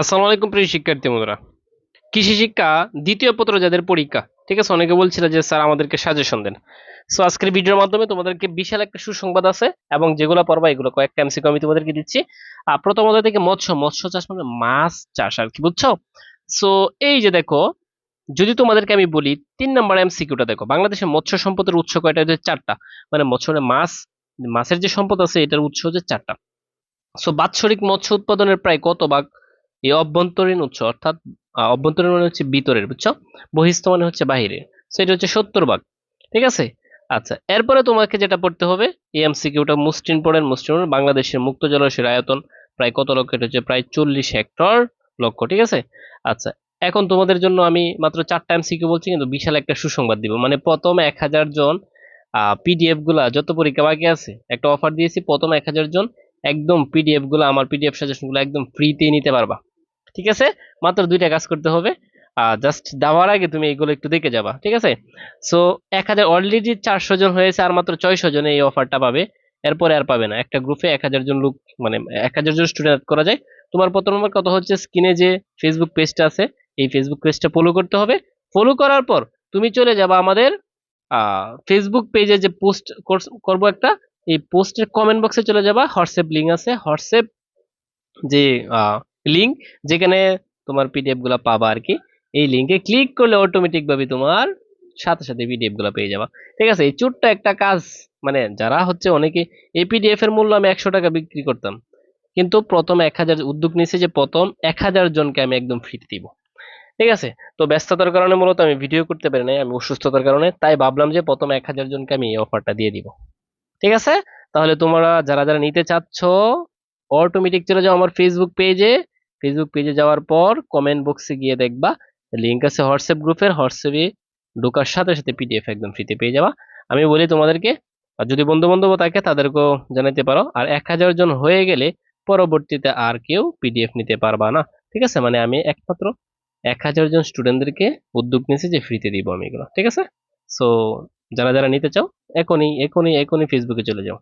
আসসালামু আলাইকুম প্রিয় শিক্ষার্থী বন্ধুরা। কৃষি শিক্ষা দ্বিতীয় পত্র যাদের পরীক্ষা, ঠিক আছে? অনেকে বলছিল যে, স্যার, আমাদেরকে সাজেশন দেন। সো আজকের ভিডিওর মাধ্যমে তোমাদেরকে বিশাল একটা সুসংবাদ আছে এবং যেগুলো পড়বা, এগুলো কয়েকটা এমসিকিউ আমি তোমাদেরকে দিচ্ছি। আর প্রথমত থেকে মৎস্য মৎস্য চাষ মানে মাছ চাষ আর কি, বুঝছ? সো এই যে দেখো, যদি তোমাদেরকে আমি বলি, তিন নম্বর এমসিকিউটা দেখো বাংলাদেশের মৎস্য সম্পদের উৎস কয়টা? হচ্ছে চারটা। মানে মৎস্য মানে মাছ, মাছের যে সম্পদ আছে, এটার উৎস হচ্ছে চারটা। সো বাৎসরিক মৎস্য উৎপাদনের প্রায় কত ভাগ? এই অভ্যন্তরীণ উৎস অর্থাৎ অভ্যন্তরীণ মানে হচ্ছে ভিতরের, বুঝছ? বহিস্থ মানে হচ্ছে বাহিরের। সো এটা হচ্ছে সত্তর ভাগ, ঠিক আছে? আচ্ছা এরপরে তোমাকে যেটা পড়তে হবে এমসিকিউটা মুসলিম পড়েন মুসলিম বাংলাদেশের মুক্ত জলাশয়ের আয়তন প্রায় কত লক্ষ? এটা হচ্ছে প্রায় চল্লিশ হেক্টর লক্ষ, ঠিক আছে? আচ্ছা এখন তোমাদের জন্য আমি মাত্র চারটা এমসিকিউ বলছি, কিন্তু বিশাল একটা সুসংবাদ দিব। মানে প্রথম এক হাজার জন পিডিএফগুলা যত পরীক্ষা বাকি আছে, একটা অফার দিয়েছি, প্রথম এক হাজার জন, একদম পিডিএফগুলো, আমার পিডিএফ সাজেশনগুলো একদম ফ্রিতে নিতে পারবা। ঠিক আছে? মাত্র দুইটা কাজ করতে হবে। জাস্ট দেওয়ার আগে তুমি এগুলো একটু দেখে যাবা, ঠিক আছে? সো এক হাজার অলরেডি চারশো জন হয়েছে আর মাত্র ছয়শো জন এই অফারটা পাবে। এরপরে আর পাবে না। একটা গ্রুপে এক হাজার জন লোক মানে এক হাজার জন স্টুডেন্ট করা যায়। তোমার প্রথম নম্বর কথা হচ্ছে স্ক্রিনে যে ফেসবুক পেজটা আছে, এই ফেসবুক পেজটা ফলো করতে হবে। ফলো করার পর তুমি চলে যাবা আমাদের ফেসবুক পেজে যে পোস্ট করব একটা, এই পোস্টের কমেন্ট বক্সে চলে যাবা। হোয়াটসঅ্যাপ লিঙ্ক আছে। হোয়াটসঅ্যাপ যে লিঙ্ক যেখানে তোমার পিডিএফগুলা পাবা আর কি এই লিঙ্কে ক্লিক করলে অটোমেটিক ভাবে তোমার সাথে সাথে পিডিএফগুলা পেয়ে যাবা। ঠিক আছে, এই ছোট্ট একটা কাজ মানে যারা হচ্ছে অনেকে এই পিডিএফ এর মূল্য আমি একশো টাকা বিক্রি করতাম। কিন্তু প্রথম এক হাজার উদ্যোগ নিয়েছে যে প্রথম এক হাজার জনকে আমি একদম ফ্রিতে দিব। ঠিক আছে, তো ব্যস্ততার কারণে মূলত আমি ভিডিও করতে পারি নাই, আমি অসুস্থতার কারণে, তাই ভাবলাম যে প্রথম এক হাজার জনকে আমি এই অফারটা দিয়ে দিব। ঠিক আছে, তাহলে তোমরা যারা যারা নিতে চাচ্ছ অটোমেটিক চলে যাও আমার ফেসবুক পেজে ফেসবুক পেজে যাওয়ার পর কমেন্ট বক্সে গিয়ে দেখবা লিঙ্ক আছে হোয়াটসঅ্যাপ গ্রুপের হোয়াটসঅ্যাপে ঢোকার সাথে সাথে পিডিএফ একদম ফ্রিতে পেয়ে যাবা। আমি বলি তোমাদেরকে, আর যদি বন্ধু বান্ধব থাকে তাদেরকেও জানাতে পারো। আর এক হাজার জন হয়ে গেলে পরবর্তীতে আর কেউ পিডিএফ নিতে পারবা না। ঠিক আছে? মানে আমি একমাত্র এক হাজার জন স্টুডেন্টদেরকে উদ্যোগ নিয়েছি যে ফ্রিতে দিব আমি এগুলো। ঠিক আছে? সো যারা যারা নিতে চাও, এখনই এখনই এখনই ফেসবুকে চলে যাও।